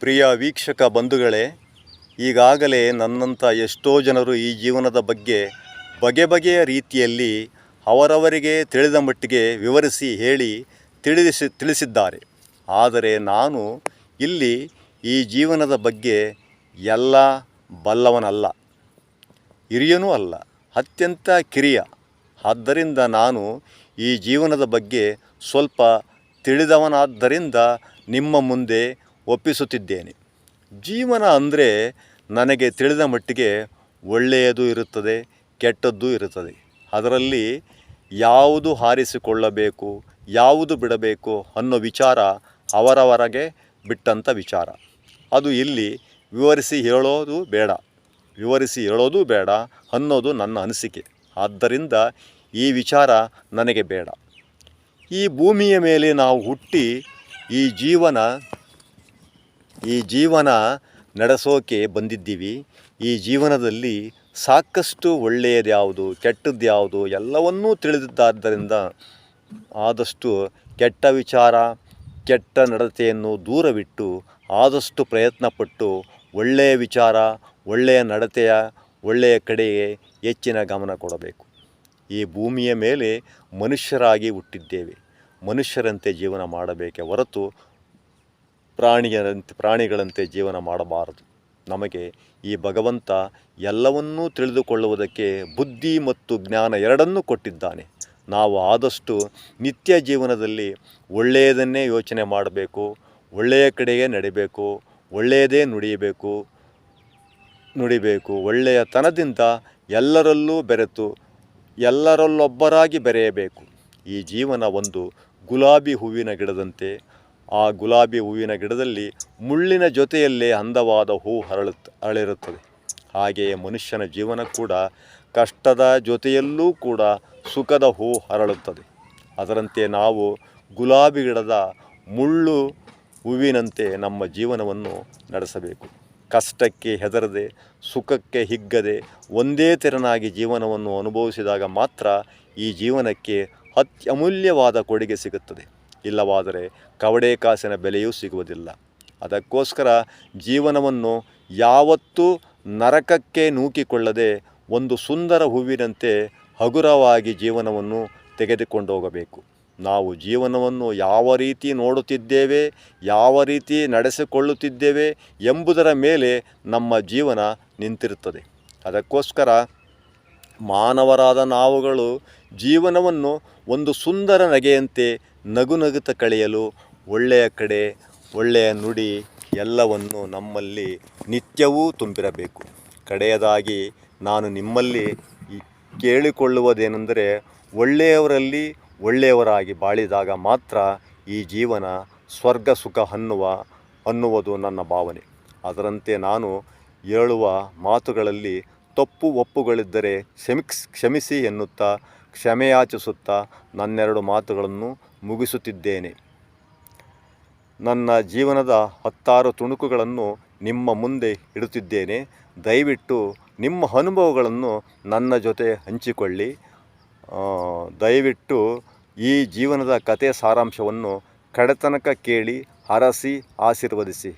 ಪ್ರಿಯ ವೀಕ್ಷಕ ಬಂಧುಗಳೇ, ಈಗಾಗಲೇ ನನ್ನಂಥ ಎಷ್ಟೋ ಜನರು ಈ ಜೀವನದ ಬಗ್ಗೆ ಬಗೆ ಬಗೆಯ ರೀತಿಯಲ್ಲಿ ಅವರವರಿಗೆ ತಿಳಿದ ಮಟ್ಟಿಗೆ ವಿವರಿಸಿ ಹೇಳಿ ತಿಳಿಸಿ ತಿಳಿಸಿದ್ದಾರೆ. ಆದರೆ ನಾನು ಇಲ್ಲಿ ಈ ಜೀವನದ ಬಗ್ಗೆ ಎಲ್ಲ ಬಲ್ಲವನಲ್ಲ. ಹಿರಿಯನೂ ಅಲ್ಲ, ಅತ್ಯಂತ ಕಿರಿಯ. ಆದ್ದರಿಂದ ನಾನು ಈ ಜೀವನದ ಬಗ್ಗೆ ಸ್ವಲ್ಪ ತಿಳಿದವನಾದ್ದರಿಂದ ನಿಮ್ಮ ಮುಂದೆ ಒಪ್ಪಿಸುತ್ತಿದ್ದೇನೆ. ಜೀವನ ಅಂದರೆ ನನಗೆ ತಿಳಿದ ಮಟ್ಟಿಗೆ ಒಳ್ಳೆಯದು ಇರುತ್ತದೆ, ಕೆಟ್ಟದ್ದು ಇರುತ್ತದೆ. ಅದರಲ್ಲಿ ಯಾವುದು ಹಾರಿಸಿಕೊಳ್ಳಬೇಕು, ಯಾವುದು ಬಿಡಬೇಕು ಅನ್ನೋ ವಿಚಾರ ಅವರವರಗೆ ಬಿಟ್ಟಂಥ ವಿಚಾರ. ಅದು ಇಲ್ಲಿ ವಿವರಿಸಿ ಹೇಳೋದು ಬೇಡ, ವಿವರಿಸಿ ಹೇಳೋದು ಬೇಡ ಅನ್ನೋದು ನನ್ನ ಅನಿಸಿಕೆ. ಆದ್ದರಿಂದ ಈ ವಿಚಾರ ನನಗೆ ಬೇಡ. ಈ ಭೂಮಿಯ ಮೇಲೆ ನಾವು ಹುಟ್ಟಿ ಈ ಜೀವನ ಈ ಜೀವನ ನಡೆಸೋಕೆ ಬಂದಿದ್ದೀವಿ. ಈ ಜೀವನದಲ್ಲಿ ಸಾಕಷ್ಟು ಒಳ್ಳೆಯದು ಯಾವುದು ಕೆಟ್ಟದ್ದು ಯಾವುದು ಎಲ್ಲವನ್ನೂ ತಿಳಿದಿದ್ದಾದ್ದರಿಂದ ಆದಷ್ಟು ಕೆಟ್ಟ ವಿಚಾರ, ಕೆಟ್ಟ ನಡತೆಯನ್ನು ದೂರವಿಟ್ಟು ಆದಷ್ಟು ಪ್ರಯತ್ನಪಟ್ಟು ಒಳ್ಳೆಯ ವಿಚಾರ, ಒಳ್ಳೆಯ ನಡತೆಯ ಒಳ್ಳೆಯ ಕಡೆಗೆ ಹೆಚ್ಚಿನ ಗಮನ ಕೊಡಬೇಕು. ಈ ಭೂಮಿಯ ಮೇಲೆ ಮನುಷ್ಯರಾಗಿ ಹುಟ್ಟಿದ್ದೇವೆ. ಮನುಷ್ಯರಂತೆ ಜೀವನ ಮಾಡಬೇಕೆ ಹೊರತು ಪ್ರಾಣಿಯರಂತೆ ಪ್ರಾಣಿಗಳಂತೆ ಜೀವನ ಮಾಡಬಾರದು. ನಮಗೆ ಈ ಭಗವಂತ ಎಲ್ಲವನ್ನೂ ತಿಳಿದುಕೊಳ್ಳುವುದಕ್ಕೆ ಬುದ್ಧಿ ಮತ್ತು ಜ್ಞಾನ ಎರಡನ್ನೂ ಕೊಟ್ಟಿದ್ದಾನೆ. ನಾವು ಆದಷ್ಟು ನಿತ್ಯ ಜೀವನದಲ್ಲಿ ಒಳ್ಳೆಯದನ್ನೇ ಯೋಚನೆ ಮಾಡಬೇಕು, ಒಳ್ಳೆಯ ಕಡೆಗೆ ನಡಿಬೇಕು, ಒಳ್ಳೆಯದೇ ನುಡಿಯಬೇಕು, ನುಡಿಬೇಕು. ಒಳ್ಳೆಯತನದಿಂದ ಎಲ್ಲರಲ್ಲೂ ಬೆರೆತು ಎಲ್ಲರಲ್ಲೊಬ್ಬರಾಗಿ ಬೆರೆಯಬೇಕು. ಈ ಜೀವನ ಒಂದು ಗುಲಾಬಿ ಹೂವಿನ ಗಿಡದಂತೆ ಆ ಗುಲಾಬಿ ಹೂವಿನ ಗಿಡದಲ್ಲಿ ಮುಳ್ಳಿನ ಜೊತೆಯಲ್ಲೇ ಅಂದವಾದ ಹೂ ಹರಳುತ್ತ ಅರಳಿರುತ್ತದೆ. ಹಾಗೆಯೇ ಮನುಷ್ಯನ ಜೀವನ ಕೂಡ ಕಷ್ಟದ ಜೊತೆಯಲ್ಲೂ ಕೂಡ ಸುಖದ ಹೂ ಹರಳುತ್ತದೆ. ಅದರಂತೆ ನಾವು ಗುಲಾಬಿ ಗಿಡದ ಮುಳ್ಳು ಹೂವಿನಂತೆ ನಮ್ಮ ಜೀವನವನ್ನು ನಡೆಸಬೇಕು. ಕಷ್ಟಕ್ಕೆ ಹೆದರದೆ, ಸುಖಕ್ಕೆ ಹಿಗ್ಗದೆ, ಒಂದೇ ತೆರನಾಗಿ ಜೀವನವನ್ನು ಅನುಭವಿಸಿದಾಗ ಮಾತ್ರ ಈ ಜೀವನಕ್ಕೆ ಅತ್ಯಮೂಲ್ಯವಾದ ಕೊಡುಗೆ ಸಿಗುತ್ತದೆ. ಇಲ್ಲವಾದರೆ ಕವಡೆ ಕಾಸಿನ ಬೆಲೆಯೂ ಸಿಗುವುದಿಲ್ಲ. ಅದಕ್ಕೋಸ್ಕರ ಜೀವನವನ್ನು ಯಾವತ್ತೂ ನರಕಕ್ಕೆ ನೂಕಿಕೊಳ್ಳದೆ ಒಂದು ಸುಂದರ ಹೂವಿನಂತೆ ಹಗುರವಾಗಿ ಜೀವನವನ್ನು ತೆಗೆದುಕೊಂಡು ಹೋಗಬೇಕು. ನಾವು ಜೀವನವನ್ನು ಯಾವ ರೀತಿ ನೋಡುತ್ತಿದ್ದೇವೆ, ಯಾವ ರೀತಿ ನಡೆಸಿಕೊಳ್ಳುತ್ತಿದ್ದೇವೆ ಎಂಬುದರ ಮೇಲೆ ನಮ್ಮ ಜೀವನ ನಿಂತಿರುತ್ತದೆ. ಅದಕ್ಕೋಸ್ಕರ ಮಾನವರಾದ ನಾವುಗಳು ಜೀವನವನ್ನು ಒಂದು ಸುಂದರ ನಗೆಯಂತೆ ನಗು ನಗುತ ಕಳೆಯಲು ಒಳ್ಳೆಯ ಕಡೆ, ಒಳ್ಳೆಯ ನುಡಿ ಎಲ್ಲವನ್ನು ನಮ್ಮಲ್ಲಿ ನಿತ್ಯವೂ ತುಂಬಿರಬೇಕು. ಕಡೆಯದಾಗಿ ನಾನು ನಿಮ್ಮಲ್ಲಿ ಕೇಳಿಕೊಳ್ಳುವುದೇನೆಂದರೆ ಒಳ್ಳೆಯವರಲ್ಲಿ ಒಳ್ಳೆಯವರಾಗಿ ಬಾಳಿದಾಗ ಮಾತ್ರ ಈ ಜೀವನ ಸ್ವರ್ಗ ಸುಖ ಅನ್ನುವ, ಅನ್ನುವುದು ನನ್ನ ಭಾವನೆ. ಅದರಂತೆ ನಾನು ಹೇಳುವ ಮಾತುಗಳಲ್ಲಿ ತಪ್ಪು ಒಪ್ಪುಗಳಿದ್ದರೆ ಕ್ಷಮಿಸಿ ಎನ್ನುತ್ತಾ ಕ್ಷಮೆಯಾಚಿಸುತ್ತಾ ನನ್ನೆರಡು ಮಾತುಗಳನ್ನು ಮುಗಿಸುತ್ತಿದ್ದೇನೆ. ನನ್ನ ಜೀವನದ ಹತ್ತಾರು ತುಣುಕುಗಳನ್ನು ನಿಮ್ಮ ಮುಂದೆ ಇಡುತ್ತಿದ್ದೇನೆ. ದಯವಿಟ್ಟು ನಿಮ್ಮ ಅನುಭವಗಳನ್ನು ನನ್ನ ಜೊತೆ ಹಂಚಿಕೊಳ್ಳಿ. ದಯವಿಟ್ಟು ಈ ಜೀವನದ ಕತೆ ಸಾರಾಂಶವನ್ನು ಕಡೆತನಕ ಕೇಳಿ ಹರಸಿ ಆಶೀರ್ವದಿಸಿ.